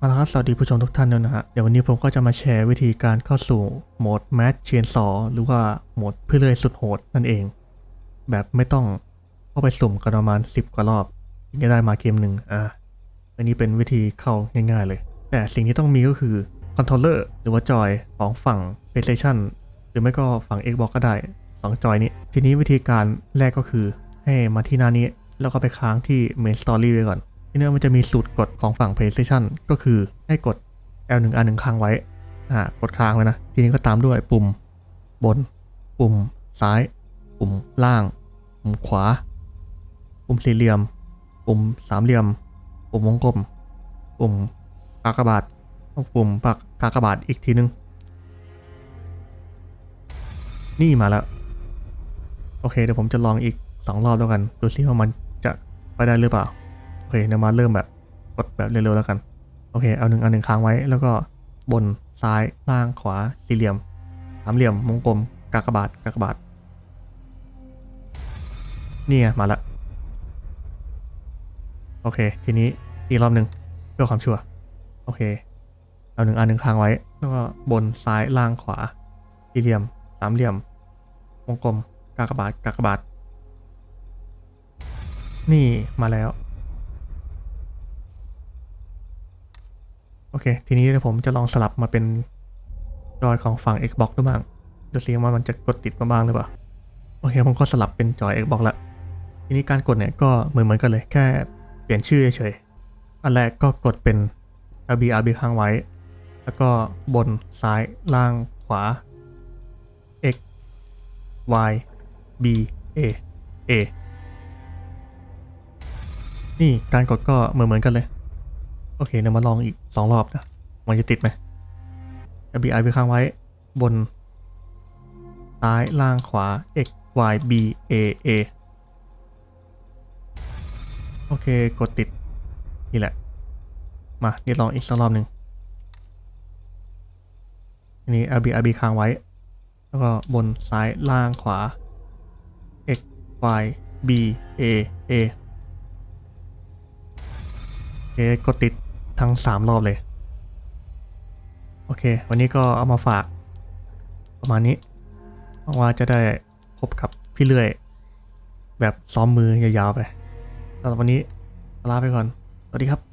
มาแล้วครับสวัสดีผู้ชมทุกท่านด้วยนะฮะ เดี๋ยววันนี้ผมก็จะมาแชร์วิธีการเข้าสู่โหมด Match Chain s a w หรือว่าโหมดเพื่อเลื่อยสุดโหดนั่นเอง แบบไม่ต้องเข้าไปสุ่มกันประมาณ 10 กว่ารอบถึงจะได้มาเกมหนึ่งอ่าอันนี้เป็นวิธีเข้าง่าย ๆ เลย แต่สิ่งที่ต้องมีก็คือคอนโทรลเลอร์หรือว่าจอยของฝั่ง PlayStation หรือไม่ก็ฝั่ง Xbox ก็ได้สองจอยนี้ ทีนี้วิธีการแรกก็คือให้มาที่หน้านี้แล้วก็ไปค้างที่ Main Story ไว้ก่อน ทีนี้มันจะมีสูตรกดของฝั่ง PlayStation ก็คือให้กด L1 R1 ค้างไว้อ่ากดค้างไว้นะ ทีนี้ก็ตามด้วยปุ่มบน ปุ่มซ้าย ปุ่มล่าง ปุ่มขวา ปุ่มสี่เหลี่ยม ปุ่มสามเหลี่ยม ปุ่มวงกลม ปุ่มกากบาทปุ่มปักกากบาทอีกทีนึง นี่มาแล้ว โอเคเดี๋ยวผมจะลองอีกสองรอบแล้วกัน ดูซิว่ามันจะไปได้หรือเปล่า เคเดี๋ยวมาเริ่มแบบกดแบบเร็วๆแล้วกัน โอเค เอาหนึ่งเอาหนึ่งค้างไว้ แล้วก็บนซ้ายล่างขวาสี่เหลี่ยมสามเหลี่ยมวงกลมกากบาทกากบาทนี่ไงมาละโอเค ทีนี้อีกรอบหนึ่งเพื่อความชัวร์โอเค เอาหนึ่งอันหนึ่งค้างไว้ แล้วก็บนซ้ายล่างขวาสี่เหลี่ยมสามเหลี่ยมวงกลมกากบาทกากบาทนี่มาแล้ว โอ เค ทีนี้ผมจะลองสลับมาเป็นจอยของฝั่ง Xbox ดูบ้างดูซิว่ามันจะกดติดมาบ้างหรือเปล่า โอเคผมก็สลับเป็นจอย Xbox ละ ทีนี้การกดเนี่ยก็เหมือนเหมือนกันเลย แค่เปลี่ยนชื่อเฉยๆอันแรกก็กดเป็น RB RB ค้างไว้ แล้วก็บนซ้ายล่างขวา X Y B A A นี่การกดก็เหมือนเหมือนกันเลย โอเคเดี๋ยวมาลองอีกสองรอบนะ มันจะติดไหม FBI ไปค้างไว้บน ซ้ายล่างขวา x y b a a โอเค กดติด นี่แหละ มาเดี๋ยวลองอีกสักรอบหนึ่งอันนี้ RB RB ค้างไว้ แล้วก็บนซ้ายล่างขวา x y b a a โอเค กดติด ทั้ง 3 รอบเลย โอเค วันนี้ก็เอามาฝาก ประมาณนี้หวังว่าจะได้พบกับพี่เลื่อย แบบซ้อมมือยาวๆไปสำหรับวันนี้ลาไปก่อน สวัสดีครับ